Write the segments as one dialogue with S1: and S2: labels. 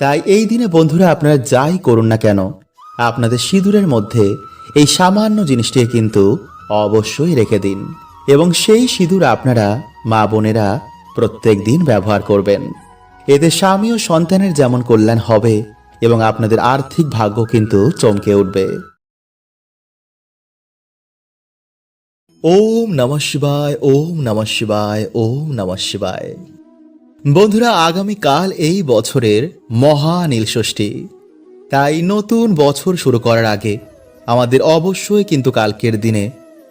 S1: তাই এই দিনে বন্ধুরা আপনারা যাই করুন না কেন, আপনাদের সিঁদুরের মধ্যে এই সামান্য জিনিসটি কিন্তু অবশ্যই রেখে দিন এবং সেই সিঁদুর আপনারা মা বোনেরা প্রত্যেক দিন ব্যবহার করবেন। এতে স্বামী ও সন্তানের যেমন কল্যাণ হবে এবং আপনাদের আর্থিক ভাগ্য কিন্তু চমকে উঠবে। ওম নমঃ শিবায়, ওম নমঃ শিবায়, ওম নমঃ শিবায়। বন্ধুরা, আগামীকাল এই বছরের মহা নীলষষ্ঠী। তাই নতুন বছর শুরু করার আগে আমাদের অবশ্যই কিন্তু কালকের দিনে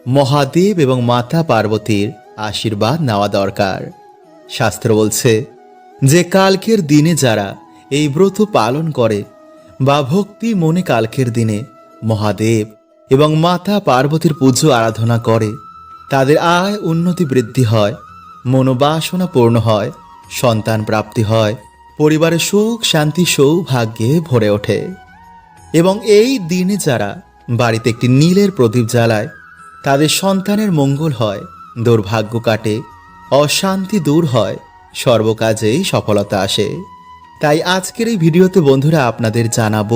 S1: মহাদেব এবং মাতা পার্বতীর আশীর্বাদ নেওয়া দরকার। শাস্ত্র বলছে, যে কালকের দিনে যারা এই ব্রত পালন করে বা ভক্তি মনে কালকের দিনে মহাদেব এবং মাতা পার্বতীর পুজো আরাধনা করে, তাদের আয় উন্নতি বৃদ্ধি হয় মনোবাসনা পূর্ণ হয় সন্তান প্রাপ্তি হয়, পরিবারে সুখ, শান্তি, সৌভাগ্যে ভরে ওঠে। এবং এই দিনে যারা বাড়িতে একটি নীলের প্রদীপ জ্বালায়, তাদের সন্তানের মঙ্গল হয়, দুর্ভাগ্য কাটে, অশান্তি দূর হয়, সর্বকাজেই সফলতা আসে। তাই আজকের এই ভিডিওতে বন্ধুরা আপনাদের জানাব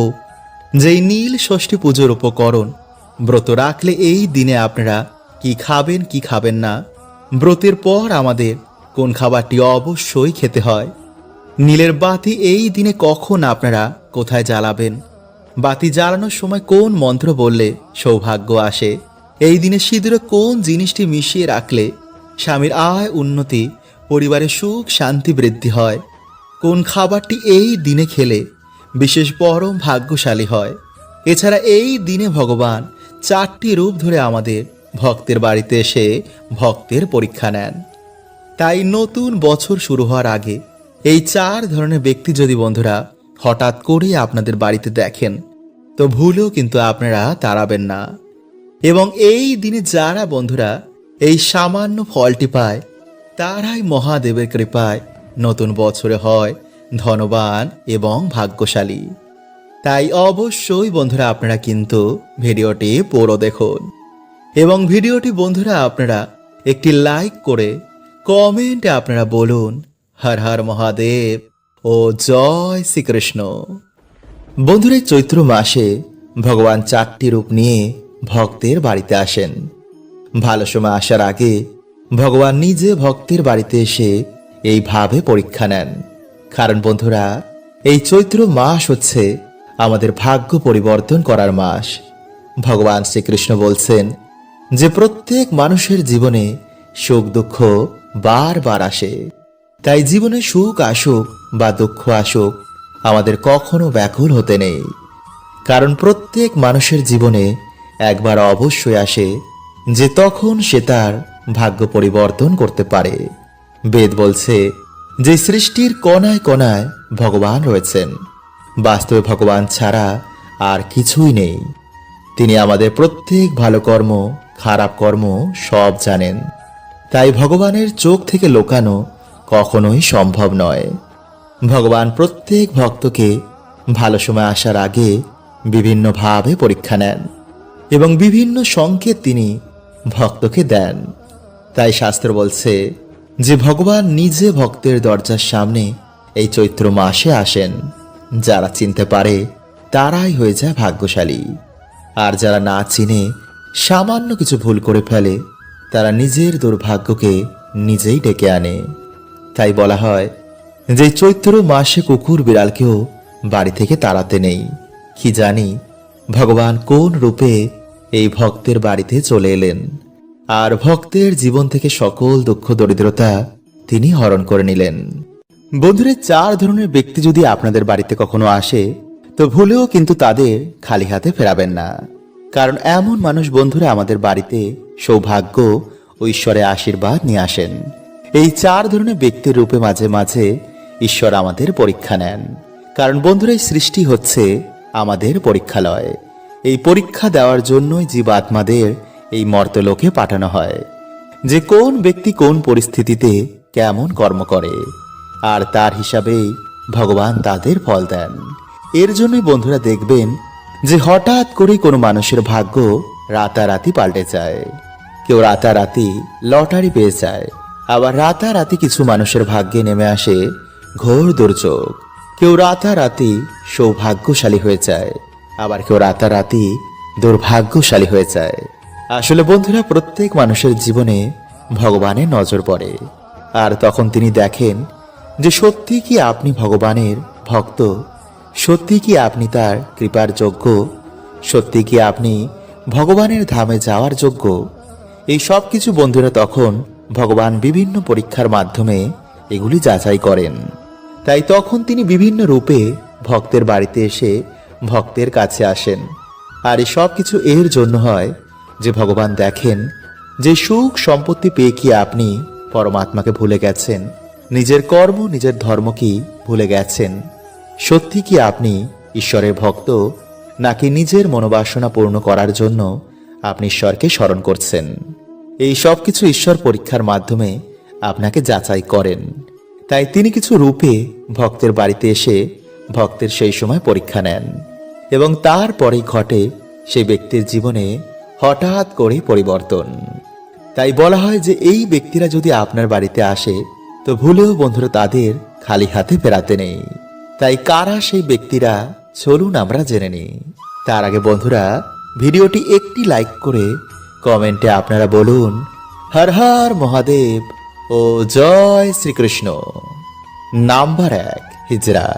S1: যে নীল ষষ্ঠী পুজোর উপকরণ ব্রত রাখলে এই দিনে আপনারা কি খাবেন কি খাবেন না, ব্রতের পর আমাদের কোন খাবারটি অবশ্যই খেতে হয়। নীলের বাতি এই দিনে কখন আপনারা কোথায় জ্বালাবেন? বাতি জ্বালানোর সময় কোন মন্ত্র বললে সৌভাগ্য আসে? এই দিনে সিঁদুরে কোন জিনিসটি মিশিয়ে রাখলে স্বামীর আয় উন্নতি, পরিবারের সুখ, শান্তি বৃদ্ধি হয়? কোন খাবারটি এই দিনে খেলে বিশেষ পরম ভাগ্যশালী হয়? এছাড়া এই দিনে ভগবান চারটি রূপ ধরে আমাদের ভক্তের বাড়িতে এসে ভক্তের পরীক্ষা নেন। তাই নতুন বছর শুরু হওয়ার আগে এই চার ধরনের ব্যক্তি যদি বন্ধুরা হঠাৎ করেই আপনাদের বাড়িতে দেখেন, তো ভুলেও কিন্তু আপনারা তাড়াবেন না। এবং এই দিনে যারা বন্ধুরা এই সামান্য ফলটি পায়, তারাই মহাদেবের কৃপায় নতুন বছরে হয় ধনবান এবং ভাগ্যশালী। তাই অবশ্যই বন্ধুরা আপনারা কিন্তু ভিডিওটি পুরো দেখুন। এবং ভিডিওটি বন্ধুরা আপনারা একটি লাইক করে কমেন্টে আপনারা বলুন, হর হর মহাদেব ও জয় শ্রীকৃষ্ণ। বন্ধুরা, চৈত্র মাসে ভগবান চারটি রূপ নিয়ে ভক্তের বাড়িতে আসেন। ভালো সময় আসার আগে ভগবান নিজে ভক্তের বাড়িতে এসে এইভাবে পরীক্ষা নেন। কারণ বন্ধুরা, এই চৈত্র মাস হচ্ছে আমাদের ভাগ্য পরিবর্তন করার মাস। ভগবান শ্রীকৃষ্ণ বলছেন যে, প্রত্যেক মানুষের জীবনে সুখ দুঃখ বারবার আসে। তাই জীবনে সুখ আসুক বা দুঃখ আসুক, আমাদের কখনো ব্যাকুল হতে নেই। কারণ প্রত্যেক মানুষের জীবনে একবার অবশ্যই আসে যে তখন সে তার ভাগ্য পরিবর্তন করতে পারে। বেদ বলছে যে সৃষ্টির কণায় কণায় ভগবান রয়েছেন। বাস্তবে ভগবান ছাড়া আর কিছুই নেই। তিনি আমাদের প্রত্যেক ভালো কর্ম, খারাপ কর্ম সব জানেন। তাই ভগবানের চোখ থেকে লোকানো কখনোই সম্ভব নয়। ভগবান প্রত্যেক ভক্তকে ভালো সময় আসার আগে বিভিন্নভাবে পরীক্ষা নেন এবং বিভিন্ন সংকেত তিনি ভক্তকে দেন। তাই শাস্ত্র বলছে যে, ভগবান নিজে ভক্তের দরজার সামনে এই চৈত্র মাসে আসেন। যারা চিনতে পারে, তারাই হয়ে যায় ভাগ্যশালী। আর যারা না চিনে, সামান্য কিছু ভুল করে ফেলে তারা নিজের দুর্ভাগ্যকে নিজেই ডেকে আনে। তাই বলা হয় যে চৈত্র মাসে কুকুর বিড়ালকেও বাড়ি থেকে তাড়াতে নেই। কি জানি ভগবান কোন রূপে এই ভক্তের বাড়িতে চলে এলেন। আর ভক্তের জীবন থেকে সকল দুঃখ দরিদ্রতা তিনি হরণ করে নিলেন। বন্ধুরা, চার ধরনের ব্যক্তি যদি আপনাদের বাড়িতে কখনো আসে, তো ভুলেও কিন্তু তাদের খালি হাতে ফেরাবেন না। কারণ এমন মানুষ বন্ধুরা আমাদের বাড়িতে সৌভাগ্য ও ঈশ্বরের আশীর্বাদ নিয়ে আসেন। এই চার ধরনের ব্যক্তির রূপে মাঝে মাঝে ঈশ্বর আমাদের পরীক্ষা নেন। কারণ বন্ধুরা সৃষ্টি হচ্ছে আমাদের পরীক্ষালয়। এই পরীক্ষা দেওয়ার জন্যই জীবাত্মাদের এই মর্তলোকে পাঠানো হয়। যে কোন ব্যক্তি কোন পরিস্থিতিতে কেমন কর্ম করে, আর তার হিসাবেই ভগবান তাদের ফল দেন। এর জন্যই বন্ধুরা দেখবেন যে হঠাৎ করে কোনো মানুষের ভাগ্য রাতারাতি পাল্টে যায়। কেউ রাতারাতি লটারি পেয়ে যায়, আবার রাতারাতি কিছু মানুষের ভাগ্যে নেমে আসে ঘোর দুর্যোগ। কেউ রাতারাতি সৌভাগ্যশালী হয়ে যায়, আবার কেউ রাতারাতি দুর্ভাগ্যশালী হয়ে যায়। আসলে বন্ধুরা, প্রত্যেক মানুষের জীবনে ভগবানের নজর পড়ে, আর তখন তিনি দেখেন যে সত্যি কি আপনি ভগবানের ভক্ত সত্যি কি আপনি তার কৃপার যোগ্য? সত্যি কি আপনি ভগবানের ধামে যাওয়ার যোগ্য? এই সব কিছু বন্ধুরা তখন ভগবান বিভিন্ন পরীক্ষার মাধ্যমে এগুলি যাচাই করেন। তাই তখন তিনি বিভিন্ন রূপে ভক্তের বাড়িতে এসে ভক্তের কাছে আসেন। আর এই সব কিছু এর জন্য হয় যে ভগবান দেখেন যে সুখ সম্পত্তি পেয়ে কি আপনি পরমাত্মাকে ভুলে গেছেন, নিজের কর্ম, নিজের ধর্ম কি ভুলে গেছেন। সত্যি কি আপনি ঈশ্বরের ভক্ত, নাকি নিজের মনোবাসনা পূর্ণ করার জন্য আপনি ঈশ্বরকে স্মরণ করছেন? এই সব কিছু ঈশ্বর পরীক্ষার মাধ্যমে আপনাকে যাচাই করেন। তাই তিনি কিছু রূপে ভক্তের বাড়িতে এসে ভক্তের সেই সময় পরীক্ষা নেন এবং তারপরেই ঘটে সেই ব্যক্তির জীবনে হঠাৎ করে পরিবর্তন। তাই বলা হয় যে এই ব্যক্তিরা যদি আপনার বাড়িতে আসে, তো ভুলেও বন্ধুরা তাদের খালি হাতে ফেরাতে নেই। তাই কারা সেই ব্যক্তিরা? চলুন আমরা জেনে নিই। তার আগে বন্ধুরা, ভিডিওটি একটি লাইক করে কমেন্টে আপনারা বলুন, হর হর মহাদেব ও জয় শ্রীকৃষ্ণ। নাম্বার এক হিজরা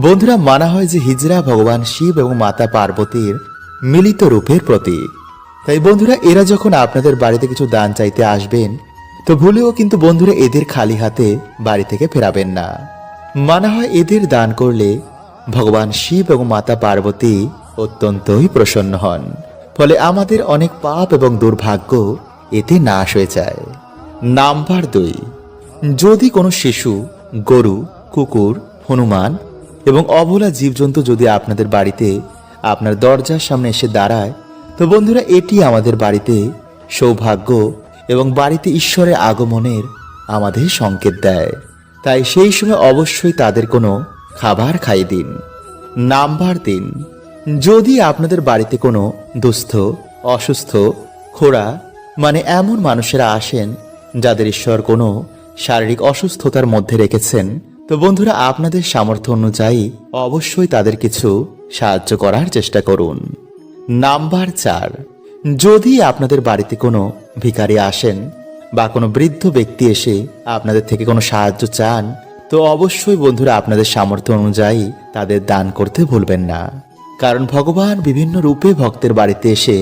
S1: বন্ধুরা, মানা হয় যে হিজরা ভগবান শিব এবং মাতা পার্বতীর মিলিত রূপের প্রতীক। তাই বন্ধুরা, এরা যখন আপনাদের বাড়িতে কিছু দান চাইতে আসবেন, তো ভুলেও কিন্তু বন্ধুরা এদের খালি হাতে বাড়ি থেকে ফেরাবেন না। মানা হয় এদের দান করলে ভগবান শিব এবং মাতা পার্বতী অত্যন্তই প্রসন্ন হন। ফলে আমাদের অনেক পাপ এবং দুর্ভাগ্য এতে নাশ হয়ে যায়। নাম্বার দুই, যদি কোনো শিশু, গরু, কুকুর, হনুমান এবং অবলা জীবজন্তু যদি আপনাদের বাড়িতে আপনার দরজার সামনে এসে দাঁড়ায়, তো বন্ধুরা এটি আমাদের বাড়িতে সৌভাগ্য এবং বাড়িতে ঈশ্বরের আগমনের আমাদের সংকেত দেয়। তাই সেই সময় অবশ্যই তাদের কোনো খাবার খাইয়ে দিন, নাম্বার তিন যদি আপনাদের বাড়িতে কোনো দুস্থ, অসুস্থ, খোড়া মানে এমন মানুষেরা আসেন, যাদের ঈশ্বর কোনো শারীরিক অসুস্থতার মধ্যে রেখেছেন, তো বন্ধুরা আপনাদের সামর্থ্য অনুযায়ী অবশ্যই তাদের কিছু সাহায্য করার চেষ্টা করুন। নাম্বার চার, যদি আপনাদের বাড়িতে কোনো ভিখারি আসেন বা কোনো বৃদ্ধ ব্যক্তি এসে আপনাদের থেকে কোনো সাহায্য চান, তো অবশ্যই বন্ধুরা আপনাদের সামর্থ্য অনুযায়ী তাদের দান করতে ভুলবেন না। কারণ ভগবান বিভিন্ন রূপে ভক্তের বাড়িতে এসে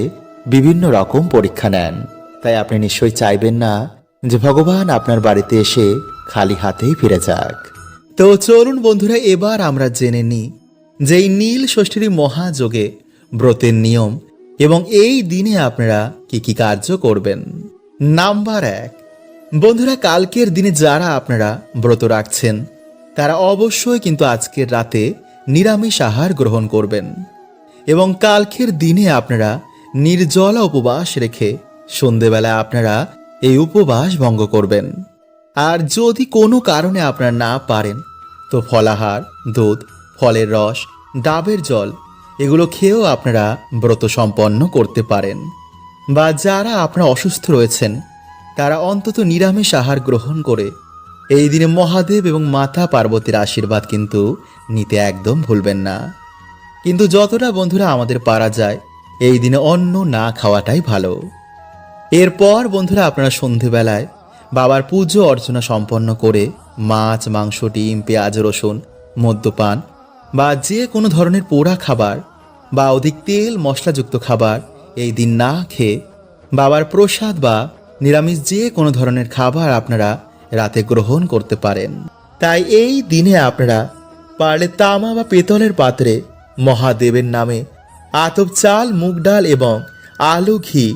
S1: বিভিন্ন রকম পরীক্ষা নেন। তাই আপনি নিশ্চয়ই চাইবেন না যে ভগবান আপনার বাড়িতে এসে খালি হাতেই ফিরে যাক। তো চলুন বন্ধুরা, এবার আমরা জেনে নিই যে এই নীল ষষ্ঠীর মহাযোগে ব্রতের নিয়ম এবং এই দিনে আপনারা কি কি কার্য করবেন। নাম্বার এক। বন্ধুরা, কালকের দিনে যারা আপনারা ব্রত রাখছেন, তারা অবশ্যই কিন্তু আজকের রাতে নিরামিষ আহার গ্রহণ করবেন এবং কালকের দিনে আপনারা নির্জলা উপবাস রেখে সন্ধেবেলা আপনারা এই উপবাস ভঙ্গ করবেন। আর যদি কোনো কারণে আপনারা না পারেন, তো ফলাহার, দুধ, ফলের রস, ডাবের জল, এগুলো খেয়েও আপনারা ব্রত সম্পন্ন করতে পারেন। বা যারা আপনারা অসুস্থ রয়েছেন, তারা অন্তত নিরামিষ আহার গ্রহণ করে এই দিনে মহাদেব এবং মাতা পার্বতীর আশীর্বাদ কিন্তু নিতে একদম ভুলবেন না। কিন্তু যতটা বন্ধুরা আমাদের পারা যায়, এই দিনে অন্ন না খাওয়াটাই ভালো। এরপর বন্ধুরা আপনারা সন্ধেবেলায় বাবার পুজো অর্চনা সম্পন্ন করে মাছ, মাংস, ডিম, পেঁয়াজ, রসুন, মদ্যপান বা যে কোনো ধরনের পোড়া খাবার বা অধিক তেল মশলাযুক্ত খাবার এই দিন না খেয়ে বাবার প্রসাদ বা নিরামিষ যে কোনো ধরনের খাবার আপনারা রাতে গ্রহণ করতে পারেন। তাই এই দিনে আপনারা পারলে তামা বা পেতলের পাত্রে মহাদেবের নামে আতপ চাল, মুগ ডাল এবং আলু, ঘি,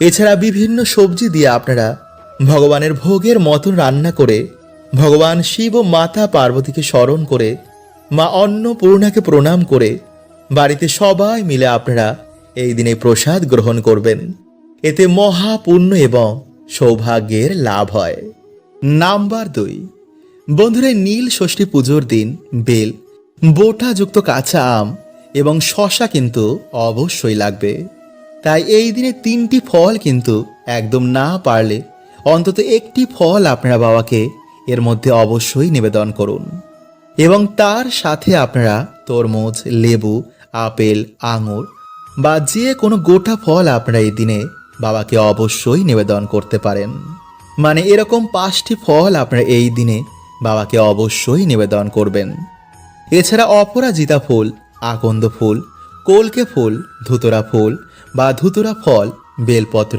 S1: এছাড়া বিভিন্ন সবজি দিয়ে আপনারা ভগবানের ভোগের মতন রান্না করে ভগবান শিব ও মাতা পার্বতীকে স্মরণ করে মা অন্নপূর্ণাকে প্রণাম করে বাড়িতে সবাই মিলে আপনারা এই দিনে প্রসাদ গ্রহণ করবেন। এতে মহাপুণ্য এবং সৌভাগ্যের লাভ হয়। নাম্বার দুই। বন্ধুরা, নীল ষষ্ঠী পুজোর দিন বেল, বোটাযুক্ত কাঁচা আম এবং শশা কিন্তু অবশ্যই লাগবে। তাই এই দিনে তিনটি ফল কিন্তু একদম না পারলে অন্তত একটি ফল আপনারা বাবাকে এর মধ্যে অবশ্যই নিবেদন করুন। এবং তার সাথে আপনারা তরমুজ, লেবু, আপেল, আঙুর বা যে কোনো গোটা ফল আপনারা এই দিনে বাবাকে অবশ্যই নিবেদন করতে পারেন। মানে এরকম পাঁচটি ফল আপনারা এই দিনে বাবাকে অবশ্যই নিবেদন করবেন। এছাড়া অপরাজিতা ফুল, আকন্দ ফুল, কলকে ফুল, ধুতরা ফুল বা ধুতরা ফল, বেলপত্র,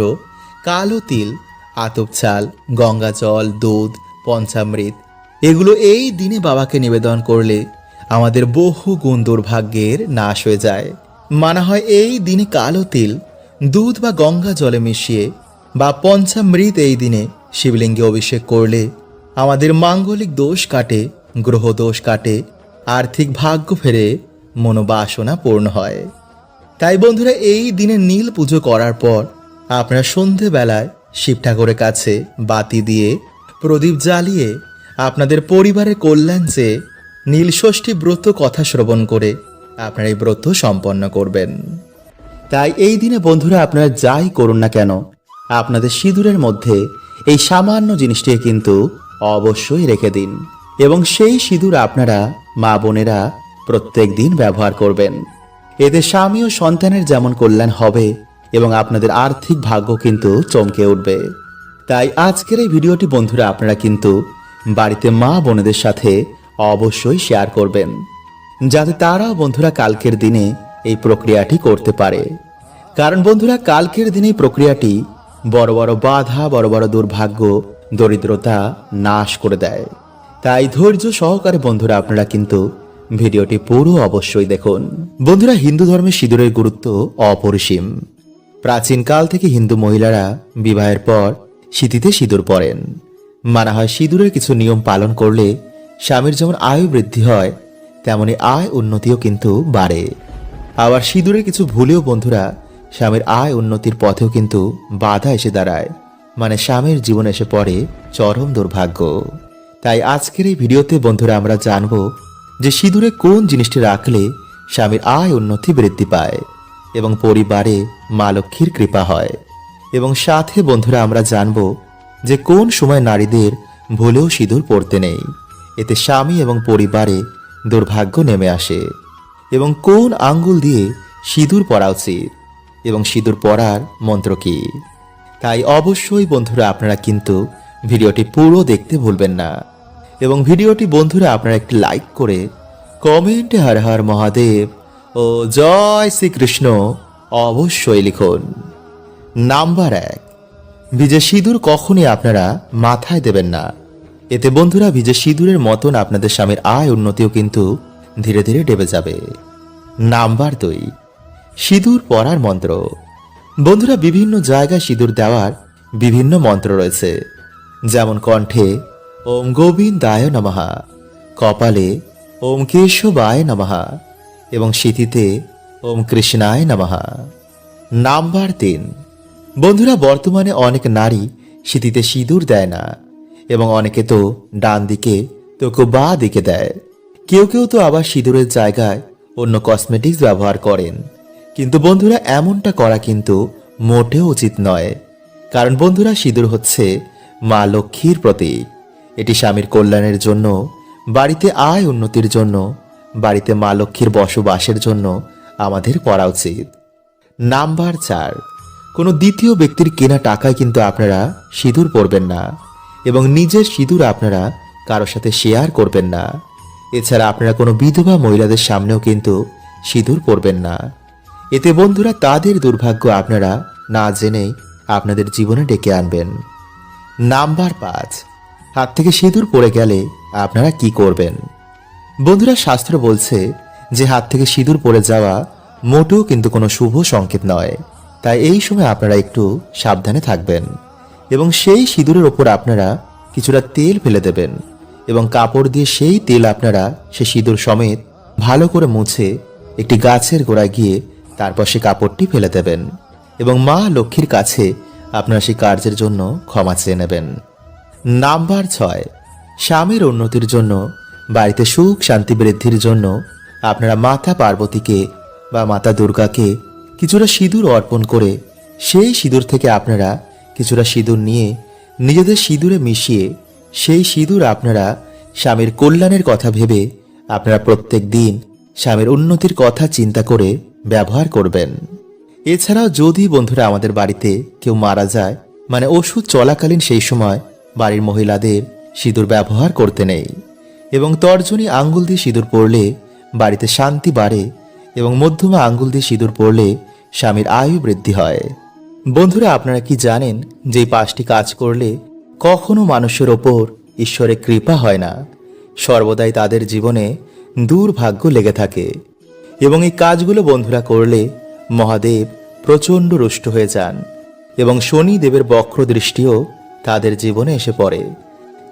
S1: কালো তিল, আতপ চাল, গঙ্গা জল, দুধ, পঞ্চামৃত, এগুলো এই দিনে বাবাকে নিবেদন করলে আমাদের বহু গুণ দুর্ভাগ্যের নাশ হয়ে যায়। মানা হয় এই দিনে কালো তিল, দুধ বা গঙ্গা জলে মিশিয়ে, বা পঞ্চামৃত এই দিনে শিবলিঙ্গে অভিষেক করলে আমাদের মাঙ্গলিক দোষ কাটে, গ্রহ দোষ কাটে, আর্থিক ভাগ্য ফেরে, মনোবাসনা পূর্ণ হয়। তাই বন্ধুরা, এই দিনে নীল পুজো করার পর আপনারা সন্ধেবেলায় শিব ঠাকুরের কাছে বাতি দিয়ে প্রদীপ জ্বালিয়ে আপনাদের পরিবারের কল্যাণ চেয়ে নীলষষ্ঠী ব্রত কথা শ্রবণ করে আপনারা এই ব্রত সম্পন্ন করবেন। তাই এই দিনে বন্ধুরা আপনারা যাই করুন না কেন, আপনাদের সিঁদুরের মধ্যে এই সামান্য জিনিসটি কিন্তু অবশ্যই রেখে দিন এবং সেই সিঁদুর আপনারা মা বোনেরা প্রত্যেক দিন ব্যবহার করবেন। এতে স্বামী ও সন্তানের যেমন কল্যাণ হবে এবং আপনাদের আর্থিক ভাগ্য কিন্তু চমকে উঠবে। তাই আজকের এই ভিডিওটি বন্ধুরা আপনারা কিন্তু বাড়িতে মা বোনেদের সাথে অবশ্যই শেয়ার করবেন। যাতে তারাও বন্ধুরা কালকের দিনে এই প্রক্রিয়াটি করতে পারে। কারণ বন্ধুরা, কালকের দিনে প্রক্রিয়াটি বড় বড় বাধা, বড় বড় দুর্ভাগ্য, দরিদ্রতা নাশ করে দেয়। তাই ধৈর্য সহকারে বন্ধুরা, আপনারা কিন্তু ভিডিওটি পুরো অবশ্যই দেখুন। বন্ধুরা, হিন্দু ধর্মে সিঁদুরের গুরুত্ব অপরিসীম। প্রাচীনকাল থেকে হিন্দু মহিলারা বিবাহের পর শীতিতে সিঁদুর পরেন। মানা হয় সিঁদুরের কিছু নিয়ম পালন করলে স্বামীর যেমন আয়ু বৃদ্ধি হয় তেমনি আয় উন্নতিও কিন্তু বাড়ে। আবার সিঁদুরের কিছু ভুলেও বন্ধুরা, স্বামীর আয় উন্নতির পথেও কিন্তু বাধা এসে দাঁড়ায়। মানে স্বামীর জীবন এসে পড়ে চরম দুর্ভাগ্য। তাই আজকের এই ভিডিওতে বন্ধুরা আমরা জানব যে সিঁদুরে কোন জিনিসটি রাখলে স্বামীর আয় উন্নতি বৃদ্ধি পায় এবং পরিবারে মা লক্ষ্মীর কৃপা হয়। এবং সাথে বন্ধুরা আমরা জানব যে কোন সময় নারীদের ভুলেও সিঁদুর পড়তে নেই। এতে স্বামী এবং পরিবারে দুর্ভাগ্য নেমে আসে এবং কোন আঙ্গুল দিয়ে সিঁদুর পরা উচিত এবং সিঁদুর পরার মন্ত্র কি? তাই অবশ্যই বন্ধুরা আপনারা কিন্তু ভিডিওটি পুরো দেখতে ভুলবেন না এবং ভিডিওটি বন্ধুরা আপনারা একটি লাইক করে কমেন্টে হর হর মহাদেব ও জয় শ্রীকৃষ্ণ অবশ্যই লিখুন। নাম্বার এক, ভিজে সিঁদুর কখনই আপনারা মাথায় দেবেন না। এতে বন্ধুরা ভিজে সিঁদুরের মতন আপনাদের স্বামীর আয় উন্নতিও কিন্তু ধীরে ধীরে ডেবে যাবে। নাম্বার দুই, সিঁদুর পরার মন্ত্র। বন্ধুরা বিভিন্ন জায়গায় সিঁদুর দেওয়ার বিভিন্ন মন্ত্র রয়েছে। যেমন কণ্ঠে, ওম গোবিন্দায় নমহা কপালে, ওম কেশবায় নমহা এবং শীতিতে ওম কৃষ্ণায় নমহা নাম্বার তিন, বন্ধুরা বর্তমানে অনেক নারী শীতিতে সিঁদুর দেয় না। এবং অনেকে তো ডান দিকে, তো কেউ বা দিকে দেয়। কেউ কেউ তো আবার সিঁদুরের জায়গায় অন্য কসমেটিক্স ব্যবহার করেন। কিন্তু বন্ধুরা, এমনটা করা কিন্তু মোটেও উচিত নয়। কারণ বন্ধুরা, সিঁদুর হচ্ছে মা লক্ষ্মীর প্রতীক। এটি স্বামীর কল্যাণের জন্য, বাড়িতে আয় উন্নতির জন্য, বাড়িতে মা লক্ষ্মীর বসবাসের জন্য আমাদের করা উচিত। নাম্বার চার, কোনো দ্বিতীয় ব্যক্তির কেনা টাকায় কিন্তু আপনারা সিঁদুর পরবেন না। এবং নিজের সিঁদুর আপনারা কারোর সাথে শেয়ার করবেন না। এছাড়া আপনারা কোনো বিধবা মহিলাদের সামনেও কিন্তু সিঁদুর পরবেন না। এতে বন্ধুরা তাদের দুর্ভাগ্য আপনারা না জেনেই আপনাদের জীবনে ডেকে আনবেন। নাম্বার পাঁচ, হাত থেকে সিঁদুর পড়ে গেলে আপনারা কি করবেন? বন্ধুরা শাস্ত্র বলছে যে হাত থেকে সিঁদুর পড়ে যাওয়া মোটেও কিন্তু কোনো শুভ সংকেত নয়। তাই এই সময় আপনারা একটু সাবধানে থাকবেন। এবং সেই সিঁদুরের ওপর আপনারা কিছুটা তেল ফেলে দেবেন এবং কাপড় দিয়ে সেই তেল আপনারা সে সিঁদুর সমেত ভালো করে মুছে একটি গাছের গোড়ায় গিয়ে তারপর সে কাপড়টি ফেলে দেবেন এবং মা লক্ষ্মীর কাছে আপনারা সেই কার্যের জন্য ক্ষমা চেয়ে নেবেন। নাম্বার ছয়, স্বামীর উন্নতির জন্য, বাড়িতে সুখ শান্তি বৃদ্ধির জন্য আপনারা মাতা পার্বতীকে বা মাতা দুর্গাকে কিছুটা সিঁদুর অর্পণ করে সেই সিঁদুর থেকে আপনারা কিছুটা সিঁদুর নিয়ে নিজেদের সিঁদুরে মিশিয়ে, সেই সিঁদুর আপনারা স্বামীর কল্যাণের কথা ভেবে আপনারা প্রত্যেক দিন স্বামীর উন্নতির কথা চিন্তা করে ব্যবহার করবেন। এছাড়াও যদি বন্ধুরা আমাদের বাড়িতে কেউ মারা যায় মানে ওষুধ চলাকালীন সেই সময় বাড়ির মহিলাদের সিঁদুর ব্যবহার করতে নেই এবং তর্জনী আঙ্গুল দিয়ে সিঁদুর পরলে বাড়িতে শান্তি বাড়ে এবং মধ্যমা আঙ্গুল দিয়ে সিঁদুর পরলে স্বামীর আয়ু বৃদ্ধি হয়। বন্ধুরা, আপনারা কি জানেন যে পাঁচটি কাজ করলে কখনো মানুষের ওপর ঈশ্বরের কৃপা হয় না? সর্বদাই তাদের জীবনে দুর্ভাগ্য লেগে থাকে। এবং এই কাজগুলো বন্ধুরা করলে মহাদেব প্রচণ্ড রুষ্ট হয়ে যান এবং শনি দেবের বক্র দৃষ্টিও তাদের জীবনে এসে পড়ে।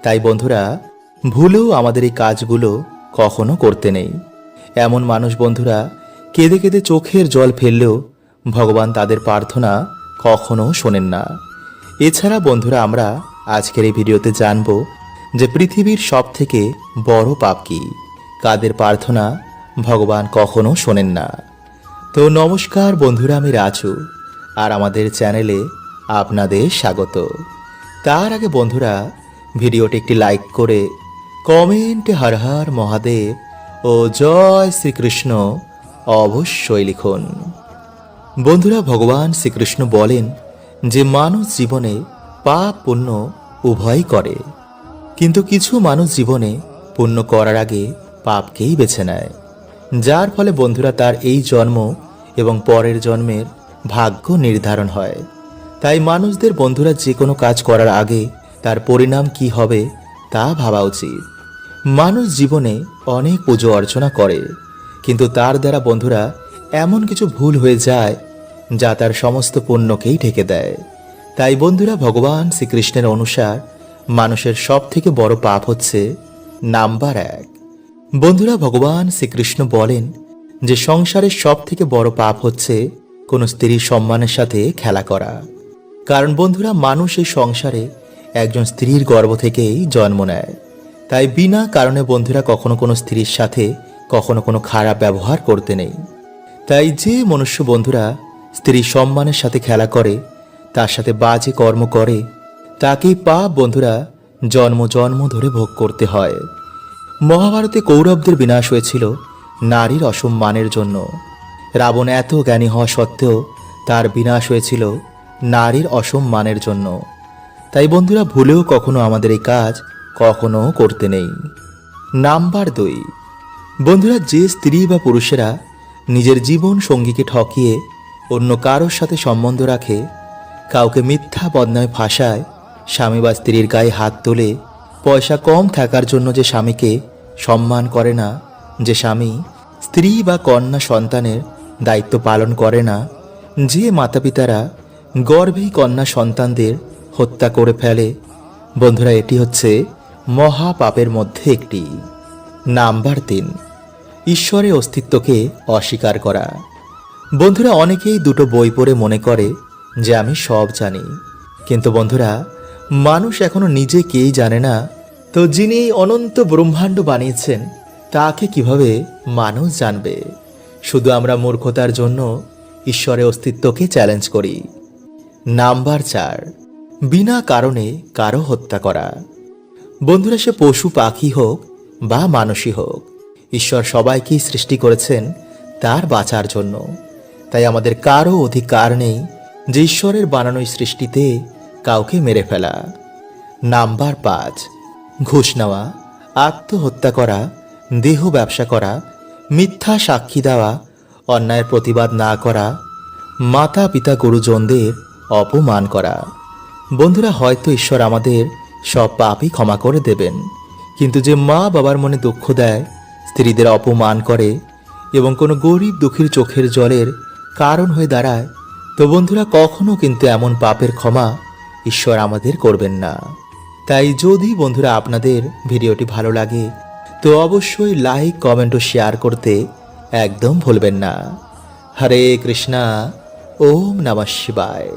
S1: তাই বন্ধুরা, ভুলেও আমাদের এই কাজগুলো কখনো করতে নেই। এমন মানুষ বন্ধুরা, কেঁদে কেঁদে চোখের জল ফেললেও ভগবান তাদের প্রার্থনা কখনো শোনেন না। এছাড়া বন্ধুরা, আমরা আজকের এই ভিডিওতে জানব যে পৃথিবীর সব থেকে বড় পাপ কি? কাদের প্রার্থনা ভগবান কখনো শোনেন না। তো নমস্কার বন্ধুরা, আমি রাজু, আর আমাদের চ্যানেলে আপনাদের স্বাগত। তার আগে বন্ধুরা, ভিডিওটি একটি লাইক করে কমেন্টে হর হর মহাদেব ও জয় শ্রীকৃষ্ণ অবশ্যই লিখুন। বন্ধুরা, ভগবান শ্রীকৃষ্ণ বলেন যে মানুষ জীবনে পাপ পুণ্য উভয়ই করে, কিন্তু কিছু মানুষ জীবনে পুণ্য করার আগে পাপকেই বেছে নেয়। যার ফলে বন্ধুরা, তার এই জন্ম এবং পরের জন্মের ভাগ্য নির্ধারণ হয়। তাই মানুষদের বন্ধুরা, যে কোনো কাজ করার আগে তার পরিণাম কি হবে তা ভাবা উচিত। মানুষ জীবনে অনেক পুজো অর্চনা করে, কিন্তু তার দ্বারা বন্ধুরা এমন কিছু ভুল হয়ে যায় যা তার সমস্ত পুণ্যকেই ঢেকে দেয়। তাই বন্ধুরা, ভগবান শ্রীকৃষ্ণের অনুসার মানুষের সব থেকে বড় পাপ হচ্ছে নাম্বার এক। বন্ধুরা, ভগবান শ্রীকৃষ্ণ বলেন যে সংসারের সব থেকে বড় পাপ হচ্ছে কোনো স্ত্রীর সম্মানের সাথে খেলা করা। কারণ বন্ধুরা, মানুষ এই সংসারে একজন স্ত্রীর গর্ভ থেকেই জন্ম নেয়। তাই বিনা কারণে বন্ধুরা কখনো কোনো স্ত্রীর সাথে কখনো কোনো খারাপ ব্যবহার করতে নেই। তাই যে মনুষ্য বন্ধুরা স্ত্রী সম্মানের সাথে খেলা করে, তার সাথে বাজে কর্ম করে, তাকেই পাপ বন্ধুরা জন্ম জন্ম ধরে ভোগ করতে হয়। মহাভারতে কৌরবদের বিনাশ হয়েছিল নারীর অসম্মানের জন্য। রাবণ এত জ্ঞানী হওয়া সত্ত্বেও তার বিনাশ হয়েছিল নারীর অসম্মানের জন্য। তাই বন্ধুরা ভুলেও কখনো আমাদের এই কাজ কখনো করতে নেই। নাম্বার দুই। বন্ধুরা যে স্ত্রী বা পুরুষেরা নিজের জীবন সঙ্গীকে ঠকিয়ে অন্য কারোর সাথে সম্বন্ধ রাখে, কাউকে মিথ্যা বদনামে ফাঁসায়, স্বামী বা স্ত্রীর গায়ে হাত তোলে পয়সা কম থাকার জন্য যে স্বামীকে সম্মান করে না, যে স্বামী স্ত্রী বা কন্যা সন্তানের দায়িত্ব পালন করে না, যে মাতা পিতারা গর্ভেই কন্যা সন্তানদের হত্যা করে ফেলে। বন্ধুরা, এটি হচ্ছে মহাপাপের মধ্যে একটি। নাম্বার তিন। ঈশ্বরের অস্তিত্বকে অস্বীকার করা। বন্ধুরা, অনেকেই দুটো বই পড়ে মনে করে যে আমি সব জানি। কিন্তু বন্ধুরা, মানুষ এখনও নিজে কেই জানে না। তো যিনি অনন্ত ব্রহ্মাণ্ড বানিয়েছেন, তাকে কীভাবে মানুষ জানবে? শুধু আমরা মূর্খতার জন্য ঈশ্বরের অস্তিত্বকে চ্যালেঞ্জ করি। নাম্বার চার, বিনা কারণে কারও হত্যা করা। বন্ধুরা, সে পশু পাখি হোক বা মানুষই হোক ঈশ্বর সবাইকেই সৃষ্টি করেছেন তার বাঁচার জন্য। তাই আমাদের কারও অধিকার নেই যে ঈশ্বরের বানানো সৃষ্টিতে কাউকে মেরে ফেলা। নাম্বার পাঁচ, ঘুষ নেওয়া, আত্মহত্যা করা, দেহ ব্যবসা করা, মিথ্যা সাক্ষী দেওয়া, অন্যায়ের প্রতিবাদ না করা মাতা পিতা গুরুজনদের অপমান করা। বন্ধুরা, হয়তো ঈশ্বর আমাদের সব পাপই ক্ষমা করে দেবেন, কিন্তু যে মা বাবার মনে দুঃখ দেয় স্ত্রীদের অপমান করে এবং কোনো গরিব দুঃখীর চোখের জলের কারণ হয়ে দাঁড়ায়, তো বন্ধুরা কখনো কিন্তু এমন পাপের ক্ষমা ঈশ্বর আমাদের করবেন না। তাই যদি বন্ধুরা আপনাদের ভিডিওটি ভালো লাগে, তো অবশ্যই লাইক, কমেন্ট ও শেয়ার করতে একদম ভুলবেন না। হরে কৃষ্ণা, ওম নমঃ শিবায়।